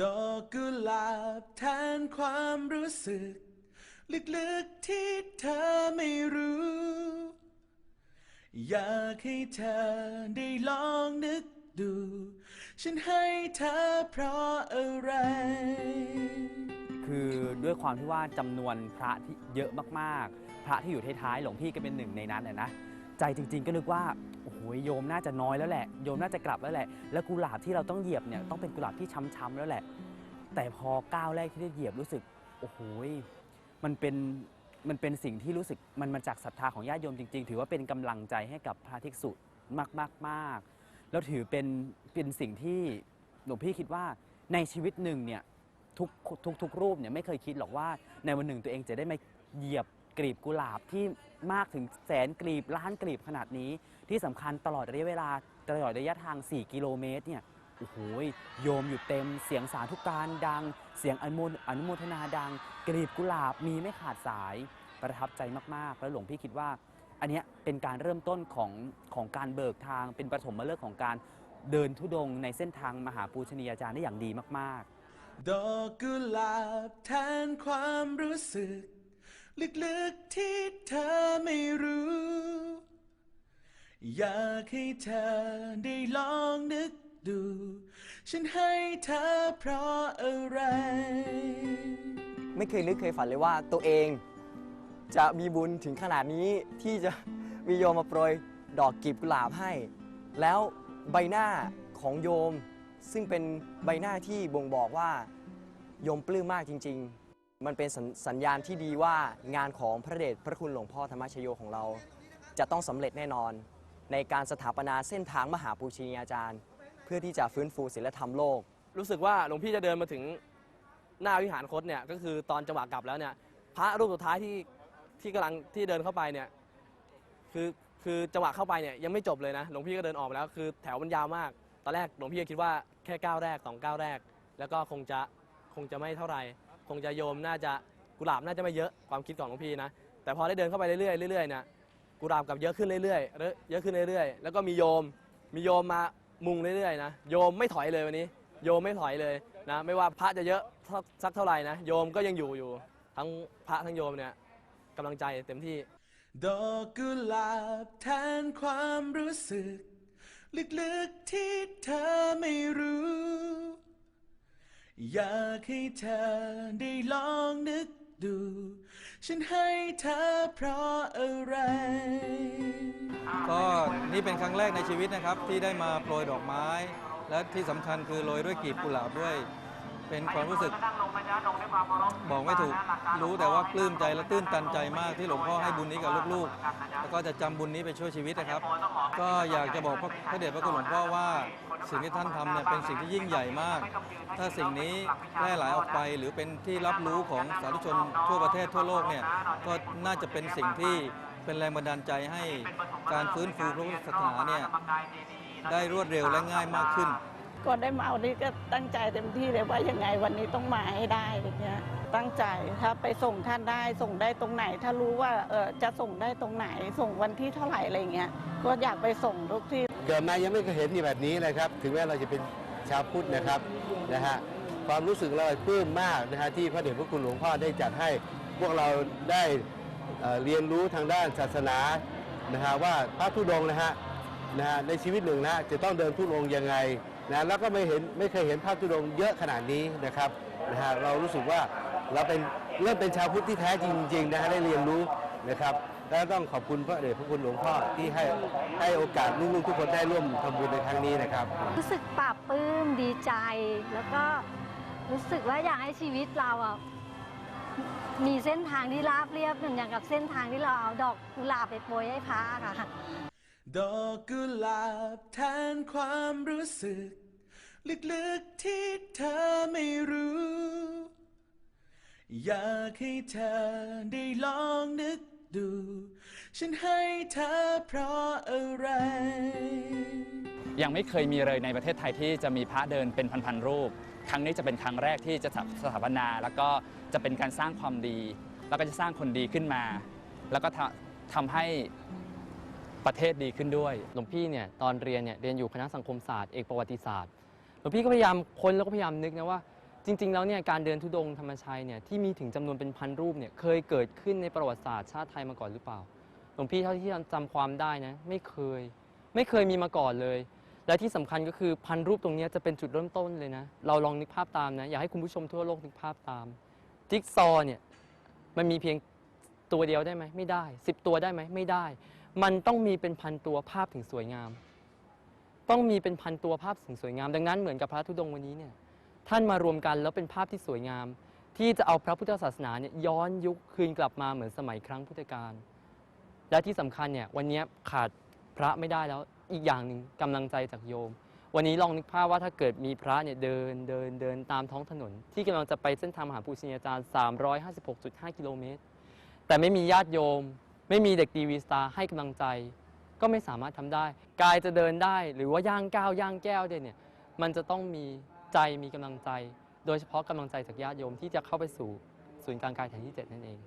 ดอกกุหลาบแทนความรู้สึก ลึกๆที่เธอไม่รู้ อยากให้เธอได้ลองนึกดู ฉันให้เธอเพราะอะไร คือด้วยความที่ว่าจำนวนพระที่เยอะมากๆ พระที่อยู่ท้ายๆหลวงพี่ก็เป็นหนึ่งในนั้นนะนะ ใจจริง ๆ ก็นึกว่าโอ้โหโยมน่าจะน้อยแล้วแหละ โยมน่าจะกลับแล้วแหละ แล้วกุหลาบที่เราต้องเหยียบเนี่ยต้องเป็นกุหลาบที่ช้ำๆแล้วแหละ แต่พอก้าวแรกที่ได้เหยียบรู้สึกโอ้โหมันเป็นมันเป็นสิ่งที่รู้สึกมันมาจากศรัทธาของญาติโยมจริง ๆ ถือว่าเป็นกำลังใจให้กับพระภิกษุมากๆๆแล้วถือเป็นเป็นสิ่งที่หลวงพี่คิดว่าในชีวิตหนึ่งเนี่ยทุกทุกทุกรูปเนี่ยไม่เคยคิดหรอกว่าในวันหนึ่งตัวเองจะได้มาเหยียบ กลีบกุหลาบที่มากถึงแสนกลีบล้านกลีบขนาดนี้ ที่สำคัญตลอดระยะเวลาตลอดระยะทาง 4 กิโลเมตรเนี่ยโอ้โหโยมอยู่เต็มเสียงสาธุการดัง เสียงอนุโมอนุโมทนาดัง กลีบกุหลาบมีไม่ขาดสายประทับใจมากๆ แล้วหลวงพี่คิดว่า อันนี้เป็นการเริ่มต้นของของการเบิกทางเป็นปฐมฤกษ์ของการเดินทุดงในเส้นทางมหาปูชนียาจารย์ได้อย่างดีมากๆ ดอกกุหลาบแทนความรู้สึก ลึกๆที่เธอไม่รู้ อยากให้เธอได้ลองนึกดู ฉันให้เธอเพราะอะไร ไม่เคยนึกเคยฝันเลยว่าตัวเอง จะมีบุญถึงขนาดนี้ที่จะมีโยมมาโปรยดอกกลีบกุหลาบให้ แล้วใบหน้าของโยมซึ่งเป็นใบหน้าที่บ่งบอกว่า โยมปลื้มมากจริง ๆ มันเป็นสัญสัญญาณที่ดีว่างานของพระเดชพระคุณหลวงพ่อธรรมชโยของเรา จะต้องสำเร็จแน่นอน ในการสถาปนาเส้นทางมหาปูชนียาจารย์ เพื่อที่จะฟื้นฟูศิลธรรมโลก รู้สึกว่าหลวงพี่จะเดินมาถึงหน้าวิหารคตเนี่ยก็คือตอนจังหวะกลับแล้วเนี่ยพระรูปสุดท้ายที่ที่กำลังที่เดินเข้าไปเนี่ยคือคือจังหวะเข้าไปเนี่ยยังไม่จบเลยนะหลวงพี่ก็เดินออกมาแล้วคือแถวมันยาวมาก ตอนแรกหลวงพี่ก็คิดว่าแค่ก้าวแรกสองก้าวแรก แล้วก็คงจะคงจะไม่เท่าไหร่ คงจะโยมน่าจะกุหลาบน่าจะไม่เยอะความคิดของหลวงพี่นะแต่พอได้เดินเข้าไปเรื่อยๆเรื่อยๆเนี่ยกุหลาบกับเยอะขึ้นเรื่อยๆเรื่อยเยอะขึ้นเรื่อยๆ แล้วก็มีโยมมีโยมมามุงเรื่อยๆนะโยมไม่ถอยเลยวันนี้ โยมไม่ถอยเลยนะไม่ว่าพระจะเยอะสักเท่าไหร่นะโยมก็ยังอยู่อยู่ทั้งพระทั้งโยมเนี่ยกำลังใจเต็มที่ ดอกกุหลาบแทนความรู้สึก ลึกๆที่เธอไม่รู้ อยากให้เธอได้ลองนึกดู ฉันให้เธอเพราะอะไร ก็นี่เป็นครั้งแรกในชีวิตนะครับที่ได้มาโปรยดอกไม้ และที่สำคัญคือโรยด้วยกลีบกุหลาบด้วย เป็นความรู้สึกบอกไม่ถูกรู้แต่ว่าปลื้มใจและตื้นตันใจมากที่หลวงพ่อให้บุญนี้กับลูกๆ แล้วก็จะจำบุญนี้ไปช่วยชีวิตนะครับ ก็อยากจะบอกพระพระเดชพระคุณหลวงพ่อว่าสิ่งที่ท่านทำเนี่ยเป็นสิ่งที่ยิ่งใหญ่มาก ถ้าสิ่งนี้แพร่หลายออกไป หรือเป็นที่รับรู้ของสาธุชนทั่วประเทศทั่วโลกเนี่ยก็น่าจะเป็นสิ่งที่เป็นแรงบันดาลใจให้การฟื้นฟูพระพุทธศาสนาเนี่ยได้รวดเร็วและง่ายมากขึ้น ก่อนได้มาวันนี้ก็ตั้งใจเต็มที่เลยว่ายังไงวันนี้ต้องมาให้ได้อะไรเงี้ยตั้งใจถ้าไปส่งท่านได้ส่งได้ตรงไหน ถ้ารู้ว่าเออจะส่งได้ตรงไหน ส่งวันที่เท่าไหร่อะไรเงี้ยก็อยากไปส่งทุกที่เกิดมายังไม่เคยเห็นนี่แบบนี้นะครับ ถึงแม้เราจะเป็นชาวพุทธนะครับนะฮะความรู้สึกเราปลื้มมากนะฮะที่พระเดชพระคุณหลวงพ่อได้จัดให้พวกเราได้เเรียนรู้ทางด้านศาสนานะฮะว่าพระธุดงค์นะฮะนะฮะในชีวิตหนึ่งนะจะต้องเดินธุดงค์ยังไง นะแล้วก็ไม่เห็นไม่เคยเห็นพระธุดงเยอะขนาดนี้นะครับนะฮะเรารู้สึกว่าเราเป็นเริ่มเป็นชาวพุทธที่แท้จริงๆนะฮะได้เรียนรู้นะครับและต้องขอบคุณพระเดชพระคุณหลวงพ่อที่ให้ให้โอกาสลูกๆทุกคนได้ร่วมทำบุญในครั้งนี้นะครับ รู้สึกปลาบปลื้มดีใจ แล้วก็รู้สึกว่าอยากให้ชีวิตเราอะมีเส้นทางที่ราบเรียบเหมือนอย่างกับเส้นทางที่เราเอาดอกกุหลาบไปโปรยให้พระค่ะ ดอกกุหลาบแทนความรู้สึก ลึกๆที่เธอไม่รู้ อยากให้เธอได้ลองนึกดู ฉันให้เธอเพราะอะไร ยังไม่เคยมีเลยในประเทศไทยที่จะมีพระเดินเป็นพันๆรูป ครั้งนี้จะเป็นครั้งแรกที่จะสถาปนา แล้วก็จะเป็นการสร้างความดี แล้วก็จะสร้างคนดีขึ้นมา แล้วก็ทำทำให้ประเทศดีขึ้นด้วย หลวงพี่เนี่ยตอนเรียนเนี่ยเรียนอยู่คณะสังคมศาสตร์เอกประวัติศาสตร์ หลวงพี่ก็พยายามค้นแล้วก็พยายามนึกนะว่า จริง ๆ แล้วเนี่ยการเดินทุดงค์ธรรมชัยเนี่ยที่มีถึงจำนวนเป็นพันรูปเนี่ยเคยเกิดขึ้นในประวัติศาสตร์ชาติไทยมาก่อนหรือเปล่า หลวงพี่เท่าที่จำความได้นะไม่เคย ไม่เคยมีมาก่อนเลย และที่สำคัญก็คือพันรูปตรงเนี้ยจะเป็นจุดเริ่มต้นเลยนะ เราลองนึกภาพตามนะ อยากให้คุณผู้ชมทั่วโลกนึกภาพตามจิ๊กซอว์เนี่ยมันมีเพียงตัวเดียวได้ไหมไม่ได้สิบตัวได้ไหมไม่ได้ มันต้องมีเป็นพันตัวภาพถึงสวยงาม ต้องมีเป็นพันตัวภาพถึงสวยงาม ดังนั้นเหมือนกับพระธุดงค์วันนี้เนี่ยท่านมารวมกันแล้วเป็นภาพที่สวยงาม ที่จะเอาพระพุทธศาสนาเนี่ยย้อนยุคคืนกลับมาเหมือนสมัยครั้งพุทธกาลและที่สำคัญเนี่ยวันนี้ขาดพระไม่ได้แล้วอีกอย่างหนึ่งกำลังใจจากโยม วันนี้ลองนึกภาพว่าถ้าเกิดมีพระเนี่ยเดินเดินเดินตามท้องถนน ที่กำลังจะไปเส้นทางมหาปูชนียาจารย์ 356.5 กิโลเมตรแต่ไม่มีญาติโยม ไม่มีเด็กดีวีสตาร์ให้กำลังใจ ก็ไม่สามารถทำได้ กายจะเดินได้หรือว่าย่างก้าวย่างแก้วได้เนี่ยมันจะต้องมีใจมีกำลังใจ โดยเฉพาะกำลังใจจากญาติโยมที่จะเข้าไปสู่ศูนย์กลางกายฐานที่ 7 นั่นเอง